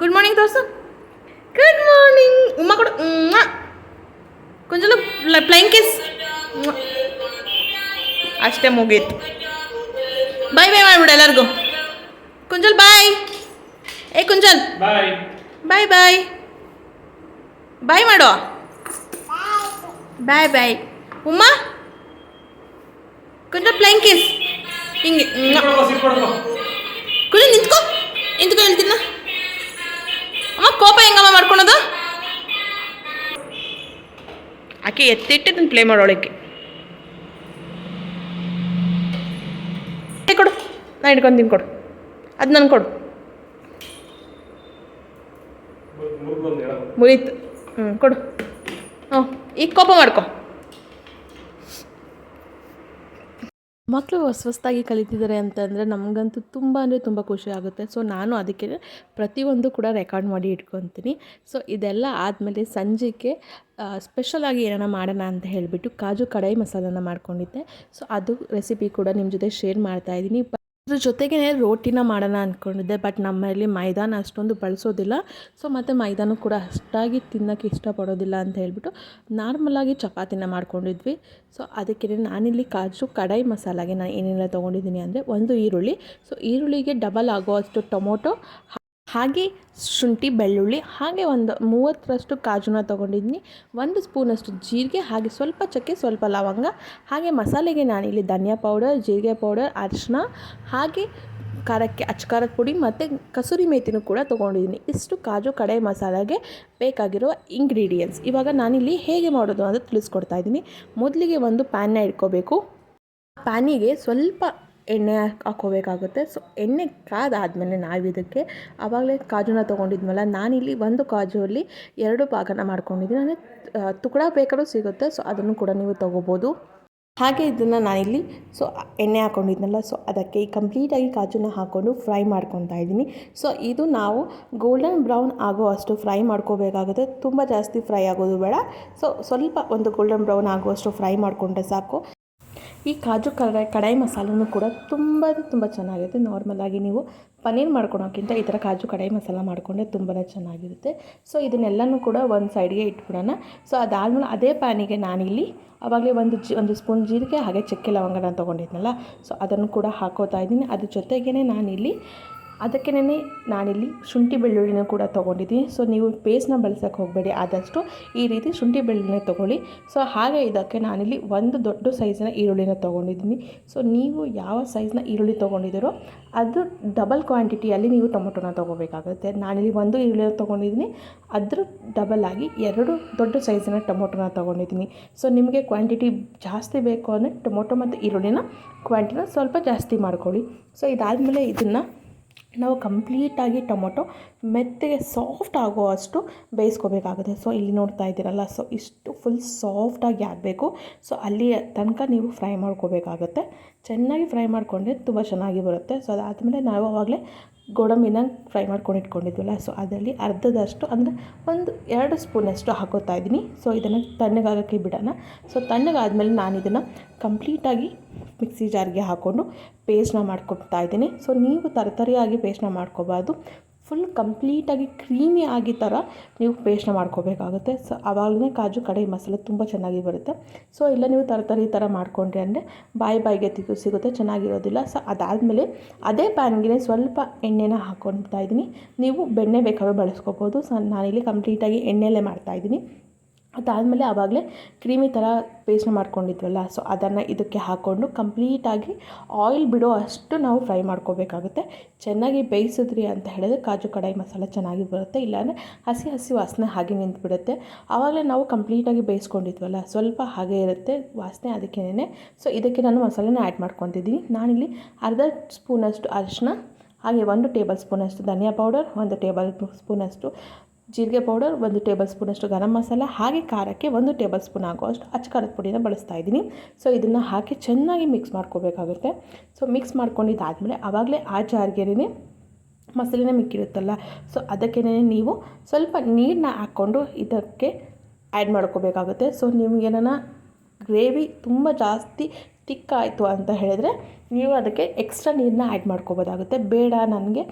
ಗುಡ್ ಮಾರ್ನಿಂಗ್ ತೋರಿಸು ಗುಡ್ ಮಾರ್ನಿಂಗ್ ಉಮ್ಮ ಕೊಡು. ಕೊಂಚಲು ಪ್ಲೈನ್ ಕಿಸ್ ಅಷ್ಟೇ ಮುಗೀತು. ಬಾಯ್ ಬಾಯ್ ಮಾಡ್ಬಿಡು ಎಲ್ಲರಿಗೂ. ಕುಂಜಲ್ ಬಾಯ್ ಏ ಕುಂಜಲ್. ಬಾಯ್ ಬಾಯ್ ಬಾಯ್ ಬಾಯ್ ಮಾಡೋ. ಬಾಯ್ ಬಾಯ್ ಉಮ್ಮ. ಕುಂಜಲ್ ಪ್ಲೈನ್ ಕಿಸ್ ಹಿಂಗೆ. ಕುಳಿ ನಿಂತ್ಕೋ. ನಿಂತ್ಕೊ ಹೇಳ್ತೀನ ಅಮ್ಮ, ಕೋಪ ಹೆಂಗಮ್ಮ ಮಾಡ್ಕೊಳೋದು? ಆಕೆ ಎತ್ತಿಟ್ಟು ಅದನ್ನು ಪ್ಲೇ ಮಾಡೋಳಕ್ಕೆ ಕೊಡು. ನಾ ಹಿಡ್ಕೊಂತೀನಿ ಕೊಡು ಅದು ನನ್ಗೆ ಕೊಡು. ಮುಗೀತು ಹ್ಞೂ ಕೊಡು. ಹ್ಞೂ ಈಗ ಕೋಪ ಮಾಡ್ಕೊ. ಮಕ್ಕಳು ಹೊಸ ಹೊಸದಾಗಿ ಕಲಿತಿದ್ದಾರೆ ಅಂತಂದರೆ ನಮಗಂತೂ ತುಂಬ ಅಂದರೆ ತುಂಬ ಖುಷಿ ಆಗುತ್ತೆ. ಸೊ ನಾನು ಅದಕ್ಕೆ ಪ್ರತಿಯೊಂದು ಕೂಡ ರೆಕಾರ್ಡ್ ಮಾಡಿ ಇಟ್ಕೊತೀನಿ. ಸೊ ಇದೆಲ್ಲ ಆದಮೇಲೆ ಸಂಜೆಗೆ ಸ್ಪೆಷಲಾಗಿ ಏನಾರ ಮಾಡೋಣ ಅಂತ ಹೇಳಿಬಿಟ್ಟು ಕಾಜು ಕಡಾಯಿ ಮಸಾಲನ ಮಾಡ್ಕೊಂಡಿದ್ದೆ. ಸೊ ಅದು ರೆಸಿಪಿ ಕೂಡ ನಿಮ್ಮ ಜೊತೆ ಶೇರ್ ಮಾಡ್ತಾ ಇದ್ದೀನಿ. ಅದ್ರ ಜೊತೆಗೆ ರೋಟಿನ ಮಾಡೋಣ ಅಂದ್ಕೊಂಡಿದ್ದೆ ಬಟ್ ನಮ್ಮಲ್ಲಿ ಮೈದಾನ ಅಷ್ಟೊಂದು ಬಳಸೋದಿಲ್ಲ. ಸೊ ಮತ್ತು ಮೈದಾನ ಕೂಡ ಅಷ್ಟಾಗಿ ತಿನ್ನೋಕ್ಕೆ ಇಷ್ಟಪಡೋದಿಲ್ಲ ಅಂತ ಹೇಳ್ಬಿಟ್ಟು ನಾರ್ಮಲಾಗಿ ಚಪಾತಿನ ಮಾಡ್ಕೊಂಡಿದ್ವಿ. ಸೊ ಅದಕ್ಕೆ ನಾನಿಲ್ಲಿ ಕಾಜು ಕಡಾಯಿ ಮಸಾಲಾಗೆ ನಾನು ಏನೆಲ್ಲ ತೊಗೊಂಡಿದ್ದೀನಿ ಅಂದರೆ ಒಂದು ಈರುಳ್ಳಿ. ಸೊ ಈರುಳ್ಳಿಗೆ ಡಬಲ್ ಆಗೋ ಅಷ್ಟು ಟೊಮೊಟೊ ಹಾಗೆ ಶುಂಠಿ, ಬೆಳ್ಳುಳ್ಳಿ, ಹಾಗೆ ಒಂದು ಮೂವತ್ತರಷ್ಟು ಕಾಜುನ ತೊಗೊಂಡಿದ್ದೀನಿ. ಒಂದು ಸ್ಪೂನಷ್ಟು ಜೀರಿಗೆ, ಹಾಗೆ ಸ್ವಲ್ಪ ಚಕ್ಕೆ, ಸ್ವಲ್ಪ ಲವಂಗ, ಹಾಗೆ ಮಸಾಲೆಗೆ ನಾನಿಲ್ಲಿ ಧನಿಯಾ ಪೌಡರ್, ಜೀರಿಗೆ ಪೌಡರ್ ಅರಿಶಿನ ಹಾಗೆ ಖಾರಕ್ಕೆ ಅಚ್ಕಾರದ ಪುಡಿ ಮತ್ತು ಕಸೂರಿ ಮೇಥಿನೂ ಕೂಡ ತೊಗೊಂಡಿದ್ದೀನಿ. ಇಷ್ಟು ಕಾಜು ಕಡಾಯಿ ಮಸಾಲೆಗೆ ಬೇಕಾಗಿರುವ ಇಂಗ್ರೀಡಿಯೆಂಟ್ಸ್ ಇವಾಗ ನಾನಿಲ್ಲಿ ಹೇಗೆ ಮಾಡೋದು ಅಂತ ತಿಳಿಸ್ಕೊಡ್ತಾ ಇದ್ದೀನಿ. ಮೊದಲಿಗೆ ಒಂದು ಪ್ಯಾನ್ನ ಇಟ್ಕೋಬೇಕು. ಪ್ಯಾನಿಗೆ ಸ್ವಲ್ಪ ಎಣ್ಣೆ ಹಾಕೋಬೇಕಾಗುತ್ತೆ ಸೊ ಎಣ್ಣೆ ಕಾದಾದಮೇಲೆ ನಾವು ಇದಕ್ಕೆ ಆವಾಗಲೇ ಕಾಜುನ ತೊಗೊಂಡಿದ್ವಲ್ಲ, ನಾನಿಲ್ಲಿ ಒಂದು ಕಾಜುವಲ್ಲಿ ಎರಡು ಭಾಗನ ಮಾಡ್ಕೊಂಡಿದ್ದೀನಿ. ಅಂದರೆ ತುಕಡ ಬೇಕಾದ್ರೂ ಸಿಗುತ್ತೆ. ಸೊ ಅದನ್ನು ಕೂಡ ನೀವು ತೊಗೋಬೋದು. ಹಾಗೆ ಇದನ್ನು ನಾನಿಲ್ಲಿ ಸೊ ಎಣ್ಣೆ ಹಾಕ್ಕೊಂಡಿದ್ನಲ್ಲ ಸೊ ಅದಕ್ಕೆ ಕಂಪ್ಲೀಟಾಗಿ ಕಾಜುನ ಹಾಕ್ಕೊಂಡು ಫ್ರೈ ಮಾಡ್ಕೊತಾ ಇದ್ದೀನಿ. ಸೊ ಇದು ನಾವು ಗೋಲ್ಡನ್ ಬ್ರೌನ್ ಆಗೋ ಅಷ್ಟು ಫ್ರೈ ಮಾಡ್ಕೋಬೇಕಾಗುತ್ತೆ. ತುಂಬ ಜಾಸ್ತಿ ಫ್ರೈ ಆಗೋದು ಬೇಡ. ಸೊ ಸ್ವಲ್ಪ ಒಂದು ಗೋಲ್ಡನ್ ಬ್ರೌನ್ ಆಗುವಷ್ಟು ಫ್ರೈ ಮಾಡಿಕೊಂಡ್ರೆ ಸಾಕು. ಈ ಕಾಜು ಕಡಾಯಿ ಕಡಾಯಿ ಮಸಾಲೂ ಕೂಡ ತುಂಬ ತುಂಬ ಚೆನ್ನಾಗಿರುತ್ತೆ. ನಾರ್ಮಲಾಗಿ ನೀವು ಪನ್ನೀರ್ ಮಾಡ್ಕೊಳೋಕ್ಕಿಂತ ಈ ಥರ ಕಾಜು ಕಡಾಯಿ ಮಸಾಲ ಮಾಡಿಕೊಂಡ್ರೆ ತುಂಬಾ ಚೆನ್ನಾಗಿರುತ್ತೆ. ಸೊ ಇದನ್ನೆಲ್ಲನೂ ಕೂಡ ಒಂದು ಸೈಡ್ಗೆ ಇಟ್ಬಿಡೋಣ. ಸೊ ಅದಾದಮೇಲೆ ಅದೇ ಪ್ಯಾನಿಗೆ ನಾನಿಲ್ಲಿ ಆವಾಗಲೇ ಒಂದು ಜಿ, ಒಂದು ಸ್ಪೂನ್ ಜೀರಿಗೆ ಹಾಗೆ ಚಕ್ಕೆ ಲವಂಗನ ತೊಗೊಂಡಿದ್ನಲ್ಲ. ಸೊ ಅದನ್ನು ಕೂಡ ಹಾಕೋತಾ ಇದ್ದೀನಿ. ಅದ್ರ ಜೊತೆಗೇ ನಾನಿಲ್ಲಿ ಅದಕ್ಕೇ ನಾನಿಲ್ಲಿ ಶುಂಠಿ ಬೆಳ್ಳುಳ್ಳಿನ ಕೂಡ ತೊಗೊಂಡಿದ್ದೀನಿ. ಸೊ ನೀವು ಪೇಸ್ಟ್ನ ಬಳಸೋಕ್ಕೆ ಹೋಗಬೇಡಿ. ಆದಷ್ಟು ಈ ರೀತಿ ಶುಂಠಿ ಬೆಳ್ಳುಳ್ಳಿನ ತೊಗೊಳ್ಳಿ. ಸೊ ಹಾಗೆ ಇದಕ್ಕೆ ನಾನಿಲ್ಲಿ ಒಂದು ದೊಡ್ಡ ಸೈಜಿನ ಈರುಳ್ಳಿನ ತೊಗೊಂಡಿದ್ದೀನಿ. ಸೊ ನೀವು ಯಾವ ಸೈಜ್ನ ಈರುಳ್ಳಿ ತೊಗೊಂಡಿದ್ದೀರೋ ಅದು ಡಬಲ್ ಕ್ವಾಂಟಿಟಿಯಲ್ಲಿ ನೀವು ಟೊಮೊಟೊನ ತೊಗೋಬೇಕಾಗುತ್ತೆ. ನಾನಿಲ್ಲಿ ಒಂದು ಈರುಳ್ಳಿನ ತೊಗೊಂಡಿದ್ದೀನಿ. ಅದ್ರ ಡಬಲ್ ಆಗಿ ಎರಡು ದೊಡ್ಡ ಸೈಜಿನ ಟೊಮೊಟೊನ ತೊಗೊಂಡಿದ್ದೀನಿ. ಸೊ ನಿಮಗೆ ಕ್ವಾಂಟಿಟಿ ಜಾಸ್ತಿ ಬೇಕು ಅಂದರೆ ಟೊಮೊಟೊ ಮತ್ತು ಈರುಳ್ಳಿನ ಕ್ವಾಂಟಿನ ಸ್ವಲ್ಪ ಜಾಸ್ತಿ ಮಾಡ್ಕೊಳ್ಳಿ. ಸೊ ಇದಾದಮೇಲೆ ಇದನ್ನು ನಾವು ಕಂಪ್ಲೀಟಾಗಿ ಟೊಮೊಟೊ ಮೆತ್ತಗೆ ಸಾಫ್ಟ್ ಆಗೋ ಅಷ್ಟು ಬೇಯಿಸ್ಕೋಬೇಕಾಗುತ್ತೆ. ಸೊ, ಇಲ್ಲಿ ನೋಡ್ತಾ ಇದ್ದೀರಲ್ಲ, ಸೊ, ಇಷ್ಟು ಫುಲ್ ಸಾಫ್ಟಾಗಿ ಆಗಬೇಕು. ಸೊ, ಅಲ್ಲಿ ತನಕ ನೀವು ಫ್ರೈ ಮಾಡ್ಕೋಬೇಕಾಗುತ್ತೆ. ಚೆನ್ನಾಗಿ ಫ್ರೈ ಮಾಡಿಕೊಂಡ್ರೆ ತುಂಬ ಚೆನ್ನಾಗಿ ಬರುತ್ತೆ. ಸೊ, ಅದಾದಮೇಲೆ ನಾವು ಆವಾಗಲೇ ಗೋಡಂಬಿನ ಫ್ರೈ ಮಾಡ್ಕೊಂಡು ಇಟ್ಕೊಂಡಿದ್ವಲ್ಲ, ಸೊ, ಅದರಲ್ಲಿ ಅರ್ಧದಷ್ಟು ಅಂದರೆ ಒಂದು ಎರಡು ಸ್ಪೂನಷ್ಟು ಹಾಕೋತಾ ಇದ್ದೀನಿ. ಸೊ, ಇದನ್ನು ತಣ್ಣಗಾಗೋಕ್ಕೆ ಬಿಡೋಣ. ಸೊ, ತಣ್ಣಗಾದ್ಮೇಲೆ ನಾನು ಇದನ್ನು ಕಂಪ್ಲೀಟಾಗಿ ಮಿಕ್ಸಿ ಜಾರ್ಗೆ ಹಾಕ್ಕೊಂಡು ಪೇಸ್ಟ್ನ ಮಾಡ್ಕೊತಾ ಇದ್ದೀನಿ. ಸೊ ನೀವು ತರತರಿಯಾಗಿ ಪೇಸ್ಟ್ನ ಮಾಡ್ಕೋಬಾರ್ದು ಫುಲ್ ಕಂಪ್ಲೀಟಾಗಿ ಕ್ರೀಮಿ ಆಗಿ ಥರ ನೀವು ಪೇಸ್ಟ್ನ ಮಾಡ್ಕೋಬೇಕಾಗುತ್ತೆ. ಸೊ ಆವಾಗಲೇ ಕಾಜು ಕಡೆ ಮಸಾಲೆ ತುಂಬ ಚೆನ್ನಾಗಿ ಬರುತ್ತೆ. ಸೊ ಇಲ್ಲ ನೀವು ತರತರಿ ಥರ ಮಾಡ್ಕೊಂಡ್ರಿ ಅಂದರೆ ಬಾಯಿ ಬಾಯಿಗೆ ಸಿಗುತ್ತೆ, ಚೆನ್ನಾಗಿರೋದಿಲ್ಲ. ಸೊ ಅದಾದಮೇಲೆ ಅದೇ ಪ್ಯಾನ್ಗೆ ಸ್ವಲ್ಪ ಎಣ್ಣೆನ ಹಾಕ್ಕೊಳ್ತಾ ಇದ್ದೀನಿ. ನೀವು ಬೆಣ್ಣೆ ಬೇಕಾದ್ರೂ ಬಳಸ್ಕೋಬೋದು. ಸೊ ನಾನಿಲ್ಲಿ ಕಂಪ್ಲೀಟಾಗಿ ಎಣ್ಣೆಲೇ ಮಾಡ್ತಾಯಿದ್ದೀನಿ ಅದಾದಮೇಲೆ ಆವಾಗಲೇ ಕ್ರೀಮಿ ಥರ ಪೇಸ್ಟ್ ಮಾಡ್ಕೊಂಡಿದ್ವಲ್ಲ, ಸೊ ಅದನ್ನು ಇದಕ್ಕೆ ಹಾಕ್ಕೊಂಡು ಕಂಪ್ಲೀಟಾಗಿ ಆಯಿಲ್ ಬಿಡೋ ಅಷ್ಟು ನಾವು ಫ್ರೈ ಮಾಡ್ಕೋಬೇಕಾಗುತ್ತೆ. ಚೆನ್ನಾಗಿ ಬೇಯಿಸಿದ್ರಿ ಅಂತ ಹೇಳಿದ್ರೆ ಕಾಜು ಕಡಾಯಿ ಮಸಾಲೆ ಚೆನ್ನಾಗಿ ಬರುತ್ತೆ, ಇಲ್ಲಾಂದರೆ ಹಸಿ ಹಸಿ ವಾಸನೆ ಹಾಗೆ ನಿಂತುಬಿಡುತ್ತೆ. ಆವಾಗಲೇ ನಾವು ಕಂಪ್ಲೀಟಾಗಿ ಬೇಯಿಸ್ಕೊಂಡಿದ್ವಲ್ಲ, ಸ್ವಲ್ಪ ಹಾಗೆ ಇರುತ್ತೆ ವಾಸನೆ ಅದಕ್ಕೇನೆ ಸೊ ಇದಕ್ಕೆ ನಾನು ಮಸಾಲೆನ ಆ್ಯಡ್ ಮಾಡ್ಕೊತಿದ್ದೀನಿ. ನಾನಿಲ್ಲಿ ಅರ್ಧ ಸ್ಪೂನಷ್ಟು ಅರಿಶಿನ ಹಾಗೆ ಒಂದು ಟೇಬಲ್ ಸ್ಪೂನಷ್ಟು ಧನಿಯಾ ಪೌಡರ್, ಒಂದು ಟೇಬಲ್ ಸ್ಪೂನಷ್ಟು ಜೀರಿಗೆ ಪೌಡರ್ ಒಂದು ಟೇಬಲ್ ಸ್ಪೂನಷ್ಟು ಗರಂ ಮಸಾಲ, ಹಾಗೆ ಖಾರಕ್ಕೆ ಒಂದು ಟೇಬಲ್ ಸ್ಪೂನ್ ಆಗುವಷ್ಟು ಅಚ್ಚ ಖಾರದ ಪುಡಿನ ಬಳಸ್ತಾ ಇದ್ದೀನಿ. ಸೊ ಇದನ್ನು ಹಾಕಿ ಚೆನ್ನಾಗಿ ಮಿಕ್ಸ್ ಮಾಡ್ಕೋಬೇಕಾಗುತ್ತೆ. ಸೊ ಮಿಕ್ಸ್ ಮಾಡ್ಕೊಂಡಿದ್ದಾದಮೇಲೆ ಆವಾಗಲೇ ಆ ಜಾರ್ಗೆನೇ ಮಸಾಲೆನ ಮಿಕ್ಕಿರುತ್ತಲ್ಲ ಸೊ ಅದಕ್ಕೇ ನೀವು ಸ್ವಲ್ಪ ನೀರನ್ನ ಹಾಕ್ಕೊಂಡು ಇದಕ್ಕೆ ಆ್ಯಡ್ ಮಾಡ್ಕೋಬೇಕಾಗುತ್ತೆ. ಸೊ ನಿಮಗೇನ ಗ್ರೇವಿ ತುಂಬ ಜಾಸ್ತಿ ತಿಕ್ಕಾಯಿತು ಅಂತ ಹೇಳಿದ್ರೆ ನೀವು ಅದಕ್ಕೆ ಎಕ್ಸ್ಟ್ರಾ ನೀರನ್ನ ಆ್ಯಡ್ ಮಾಡ್ಕೋಬೋದಾಗುತ್ತೆ. ಬೇಡ, ನನಗೆ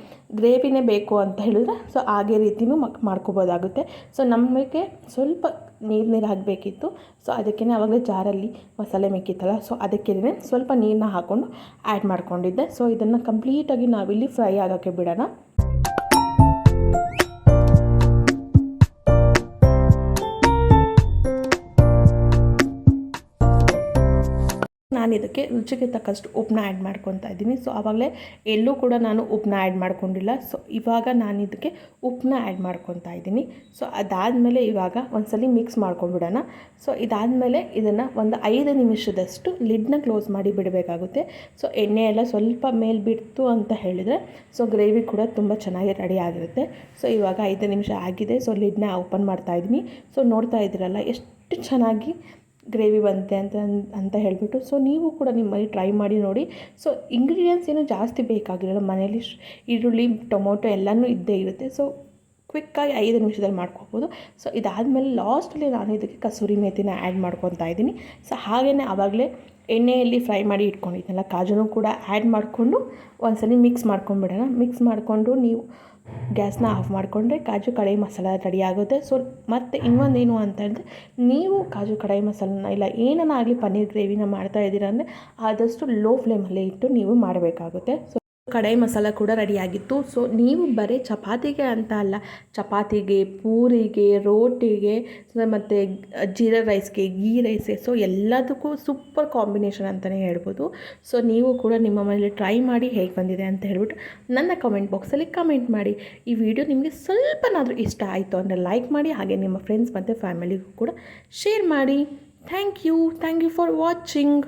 ಗ್ರೇವಿನೇ ಬೇಕು ಅಂತ ಹೇಳಿದ್ರೆ ಸೊ ಹಾಗೆ ರೀತಿಯೂ ಮಕ್, ಮಾಡ್ಕೋಬೋದಾಗುತ್ತೆ. ಸೊ ನಮಗೆ ಸ್ವಲ್ಪ ನೀರು ನೀರು ಹಾಕಬೇಕಿತ್ತು. ಸೊ ಅದಕ್ಕೇ ಆವಾಗಲೇ ಜಾರಲ್ಲಿ ಮಸಾಲೆ ಮೆಕ್ಕಿತ್ತಲ್ಲ ಸೊ ಅದಕ್ಕೇ ಸ್ವಲ್ಪ ನೀರನ್ನ ಹಾಕ್ಕೊಂಡು ಆ್ಯಡ್ ಮಾಡ್ಕೊಂಡಿದ್ದೆ. ಸೊ ಇದನ್ನು ಕಂಪ್ಲೀಟಾಗಿ ನಾವಿಲ್ಲಿ ಫ್ರೈ ಆಗೋಕ್ಕೆ ಬಿಡೋಣ. ನಾನು ಇದಕ್ಕೆ ರುಚಿಗೆ ತಕ್ಕಷ್ಟು ಉಪ್ಪನ್ನ ಆ್ಯಡ್ ಮಾಡ್ಕೊತಾ ಇದ್ದೀನಿ. ಸೊ ಆವಾಗಲೇ ಎಲ್ಲೂ ಕೂಡ ನಾನು ಉಪ್ಪನ್ನ ಆ್ಯಡ್ ಮಾಡ್ಕೊಂಡಿಲ್ಲ. ಸೊ ಇವಾಗ ನಾನು ಇದಕ್ಕೆ ಉಪ್ಪನ್ನ ಆ್ಯಡ್ ಮಾಡ್ಕೊತಾ ಇದ್ದೀನಿ. ಸೊ ಅದಾದಮೇಲೆ ಇವಾಗ ಒಂದ್ಸಲಿ ಮಿಕ್ಸ್ ಮಾಡ್ಕೊಂಡ್ಬಿಡೋಣ. ಸೊ ಇದಾದಮೇಲೆ ಇದನ್ನು ಒಂದು ಐದು ನಿಮಿಷದಷ್ಟು ಲಿಡ್ನ ಕ್ಲೋಸ್ ಮಾಡಿ ಬಿಡಬೇಕಾಗುತ್ತೆ. ಸೊ ಎಣ್ಣೆ ಎಲ್ಲ ಸ್ವಲ್ಪ ಮೇಲೆ ಬಿಡ್ತು ಅಂತ ಹೇಳಿದರೆ ಸೊ ಗ್ರೇವಿ ಕೂಡ ತುಂಬ ಚೆನ್ನಾಗಿ ರೆಡಿ ಆಗಿರುತ್ತೆ. ಸೊ ಇವಾಗ ಐದು ನಿಮಿಷ ಆಗಿದೆ. ಸೊ ಲಿಡ್ನ ಓಪನ್ ಮಾಡ್ತಾ ಇದ್ದೀನಿ. ಸೊ ನೋಡ್ತಾ ಇದ್ದೀರಲ್ಲ, ಎಷ್ಟು ಚೆನ್ನಾಗಿ ಗ್ರೇವಿ ಬಂತೆ ಅಂತ ಅಂತ ಹೇಳಿಬಿಟ್ಟು ಸೊ ನೀವು ಕೂಡ ನಿಮ್ಮಲ್ಲಿ ಟ್ರೈ ಮಾಡಿ ನೋಡಿ. ಸೊ ಇಂಗ್ರೀಡಿಯೆಂಟ್ಸ್ ಏನು ಜಾಸ್ತಿ ಬೇಕಾಗಿರಲ್ಲ ಮನೇಲಿ ಈರುಳ್ಳಿ, ಟೊಮೊಟೊ ಎಲ್ಲನೂ ಇದ್ದೇ ಇರುತ್ತೆ. ಸೊ ಕ್ವಿಕ್ಕಾಗಿ ಐದು ನಿಮಿಷದಲ್ಲಿ ಮಾಡ್ಕೋಬೋದು. ಸೊ ಇದಾದಮೇಲೆ ಲಾಸ್ಟಲ್ಲಿ ನಾನು ಇದಕ್ಕೆ ಕಸೂರಿ ಮೇಥಿನ ಆ್ಯಡ್ ಮಾಡ್ಕೊತಾ ಇದ್ದೀನಿ. ಸೊ ಹಾಗೆಯೇ ಆವಾಗಲೇ ಎಣ್ಣೆಯಲ್ಲಿ ಫ್ರೈ ಮಾಡಿ ಇಟ್ಕೊಂಡಿದ್ದೆನಲ್ಲ, ಕಾಜುನೂ ಕೂಡ ಆ್ಯಡ್ ಮಾಡಿಕೊಂಡು ಒಂದ್ಸಲಿ ಮಿಕ್ಸ್ ಮಾಡ್ಕೊಂಡ್ಬಿಡೋಣ. ಮಿಕ್ಸ್ ಮಾಡಿಕೊಂಡು ನೀವು ಗ್ಯಾಸ್ನ ಆಫ್ ಮಾಡಿಕೊಂಡ್ರೆ ಕಾಜು ಕಡಾಯಿ ಮಸಾಲ ರೆಡಿ ಆಗುತ್ತೆ. ಸೊ ಮತ್ತು ಇನ್ನೊಂದೇನು ಅಂತ ಹೇಳಿದ್ರೆ, ನೀವು ಕಾಜು ಕಡಾಯಿ ಮಸಾಲನ ಇಲ್ಲ ಏನನ್ನ ಆಗಲಿ ಪನ್ನೀರ್ ಗ್ರೇವಿನ ಮಾಡ್ತಾ ಇದ್ದೀರ ಅಂದರೆ, ಆದಷ್ಟು ಲೋ ಫ್ಲೇಮಲ್ಲೇ ಇಟ್ಟು ನೀವು ಮಾಡಬೇಕಾಗುತ್ತೆ. ಸೊ ಕಡಾಯಿ ಮಸಾಲ ಕೂಡ ರೆಡಿಯಾಗಿತ್ತು ಸೊ ನೀವು ಬರೀ ಚಪಾತಿಗೆ ಅಂತ ಅಲ್ಲ, ಚಪಾತಿಗೆ, ಪೂರಿಗೆ, ರೋಟಿಗೆ ಮತ್ತು ಜೀರಾ ರೈಸ್ಗೆ ಗೀ ರೈಸ್ಗೆ ಸೊ ಎಲ್ಲದಕ್ಕೂ ಸೂಪರ್ ಕಾಂಬಿನೇಷನ್ ಅಂತಲೇ ಹೇಳ್ಬೋದು. ಸೊ ನೀವು ಕೂಡ ನಿಮ್ಮ ಮನೇಲಿ ಟ್ರೈ ಮಾಡಿ ಹೇಗೆ ಬಂದಿದೆ ಅಂತ ಹೇಳ್ಬಿಟ್ಟು ನನ್ನ ಕಮೆಂಟ್ ಬಾಕ್ಸಲ್ಲಿ ಕಮೆಂಟ್ ಮಾಡಿ. ಈ ವಿಡಿಯೋ ನಿಮಗೆ ಸ್ವಲ್ಪನಾದರೂ ಇಷ್ಟ ಆಯಿತು ಅಂದರೆ ಲೈಕ್ ಮಾಡಿ, ಹಾಗೆ ನಿಮ್ಮ ಫ್ರೆಂಡ್ಸ್ ಮತ್ತು ಫ್ಯಾಮಿಲಿಗೂ ಕೂಡ ಶೇರ್ ಮಾಡಿ. Thank you thank you for watching